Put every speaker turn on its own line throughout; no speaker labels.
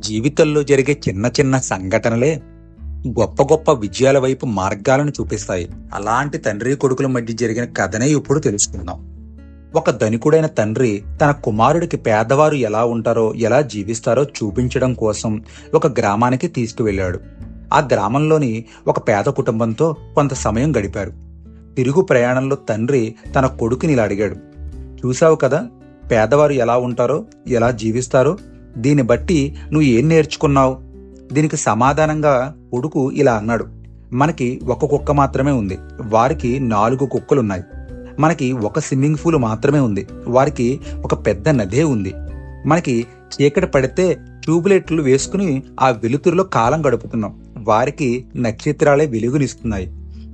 జీవితంలో జరిగే చిన్న చిన్న సంఘటనలే గొప్ప గొప్ప విజయాల వైపు మార్గాలను చూపిస్తాయి. అలాంటి తండ్రి కొడుకుల మధ్య జరిగిన కథనే ఇప్పుడు తెలుసుకుందాం. ఒక ధనికుడైన తండ్రి తన కుమారుడికి పేదవారు ఎలా ఉంటారో ఎలా జీవిస్తారో చూపించడం కోసం ఒక గ్రామానికి తీసుకువెళ్ళాడు. ఆ గ్రామంలోని ఒక పేద కుటుంబంతో కొంత సమయం గడిపారు. తిరుగు ప్రయాణంలో తండ్రి తన కొడుకుని ఇలా అడిగాడు. చూశావు కదా పేదవారు ఎలా ఉంటారో ఎలా జీవిస్తారో దీన్ని బట్టి నువ్వు ఏం నేర్చుకున్నావు? దీనికి సమాధానంగా కొడుకు ఇలా అన్నాడు. మనకి ఒక కుక్క మాత్రమే ఉంది. వారికి నాలుగు కుక్కలున్నాయి. మనకి ఒక స్విమ్మింగ్ పూల్ మాత్రమే ఉంది. వారికి ఒక పెద్ద నదే ఉంది. మనకి చీకటి పడితే ట్యూబ్లైట్లు వేసుకుని ఆ వెలుతురులో కాలం గడుపుతున్నాం. వారికి నక్షత్రాలే వెలుగునిస్తున్నాయి.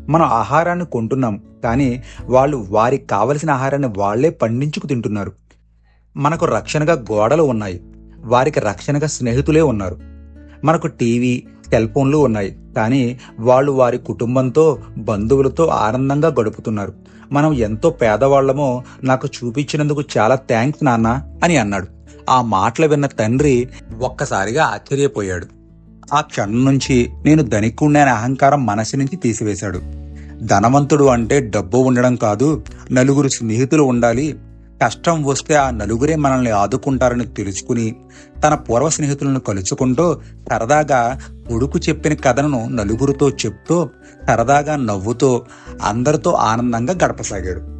మనం ఆహారాన్ని కొంటున్నాం. కానీ వాళ్ళు వారికి కావలసిన ఆహారాన్ని వాళ్ళే పండించుకు తింటున్నారు. మనకు రక్షణగా గోడలు ఉన్నాయి. వారికి రక్షణగా స్నేహితులే ఉన్నారు. మనకు టీవీ సెల్ ఫోన్లు ఉన్నాయి. కానీ వాళ్ళు వారి కుటుంబంతో బంధువులతో ఆనందంగా గడుపుతున్నారు. మనం ఎంతో పేదవాళ్ళమో నాకు చూపించినందుకు చాలా థ్యాంక్స్ నాన్న అని అన్నాడు. ఆ మాటలు విన్న తండ్రి ఒక్కసారిగా ఆశ్చర్యపోయాడు. ఆ క్షణం నుంచి నేను ధనికుడిని అనే అహంకారం మనసు నుంచి తీసివేశాడు. ధనవంతుడు అంటే డబ్బు ఉండడం కాదు నలుగురు స్నేహితులు ఉండాలి కష్టం వస్తే ఆ నలుగురే మనల్ని ఆదుకుంటారని తెలుసుకుని తన పూర్వ స్నేహితులను కలుసుకుంటూ సరదాగా కొడుకు చెప్పిన కథను నలుగురితో చెప్తూ సరదాగా నవ్వుతూ అందరితో ఆనందంగా గడపసాగాడు.